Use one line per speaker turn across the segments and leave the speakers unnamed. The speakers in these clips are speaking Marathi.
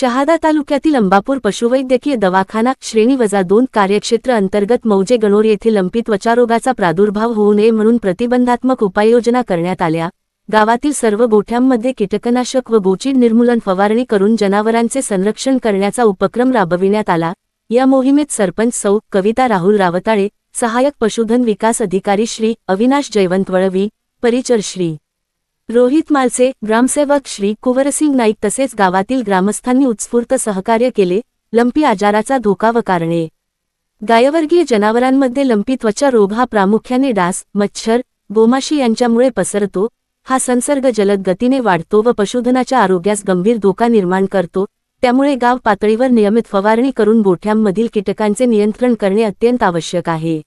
शहादा तालुक्यातील अंबापूर पशुवैद्यकीय दवाखाना श्रेणी वजा दोन कार्यक्षेत्र अंतर्गत मौजे गणोर येथे लंपी त्वचारोगाचा प्रादुर्भाव होऊ नये म्हणून प्रतिबंधात्मक उपाययोजना करण्यात आल्या. गावातील सर्व गोठ्यांमध्ये कीटकनाशक व गोचीड निर्मूलन फवारणी करून जनावरांचे संरक्षण करण्याचा उपक्रम राबविण्यात आला. या मोहिमेत सरपंच सौ. कविता राहुल रावताळे सहाय्यक पशुधन विकास अधिकारी श्री. अविनाश जयवंत वळवी परिचर श्री. रोहित मालसे ग्रामसेवक श्री कुंवरसिंग नाईक तसेच गावातील ग्रामस्थांनी उत्स्फूर्त सहकार्य केले लंपी आजाराचा धोका व कारणे. गायवर्गीय जनावरांमध्ये लंपी त्वचा रोग हा प्रामुख्याने डास मच्छर गोमाशी यांच्यामुळे पसरतो हा संसर्ग जलद गतीने वाढतो व पशुधनाच्या आरोग्यास गंभीर धोका निर्माण करतो त्यामुळे गाव पातळीवर नियमित फवारणी करून गोठ्यांमधील कीटकांचे नियंत्रण करणे अत्यंत आवश्यक आहे.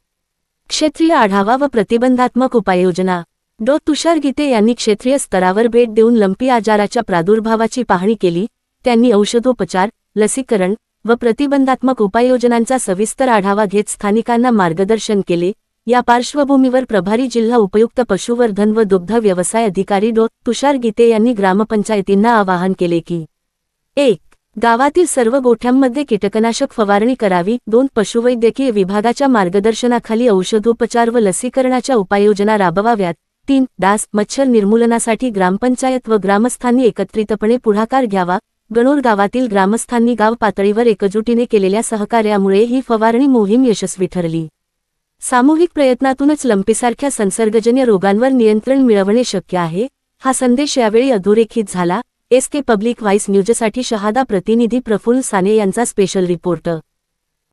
क्षेत्रीय आढावा व प्रतिबंधात्मक उपाययोजना डॉ. तुषार गीते यांनी क्षेत्रीय स्तरावर भेट देऊन लंपी आजाराच्या प्रादुर्भावाची पाहणी केली. त्यांनी औषधोपचार लसीकरण व प्रतिबंधात्मक उपाययोजनांचा सविस्तर आढावा घेत स्थानिकांना मार्गदर्शन केले. या पार्श्वभूमीवर प्रभारी जिल्हा उपयुक्त पशुवर्धन व दुग्ध व्यवसाय अधिकारी डॉ. तुषार गीते यांनी ग्रामपंचायतींना आवाहन केले की एक गावातील सर्व गोठ्यांमध्ये कीटकनाशक फवारणी करावी. दोन पशुवैद्यकीय विभागाच्या मार्गदर्शनाखाली औषधोपचार व लसीकरणाच्या उपाययोजना राबवाव्यात. तीन डास मच्छर निर्मूलनासाठी ग्रामपंचायत व ग्रामस्थांनी एकत्रितपणे पुढाकार घ्यावा. गणोर गावातील ग्रामस्थांनी गाव पातळीवर एकजुटीने केलेल्या सहकार्यामुळे ही फवारणी मोहीम यशस्वी ठरली. सामूहिक प्रयत्नातूनच लंपीसारख्या संसर्गजन्य रोगांवर नियंत्रण मिळवणे शक्य आहे. हा संदेश यावेळी अधोरेखित झाला. एस के पब्लिक व्हाईस न्यूजसाठी शहादा प्रतिनिधी प्रफुल्ल साने यांचा स्पेशल रिपोर्ट.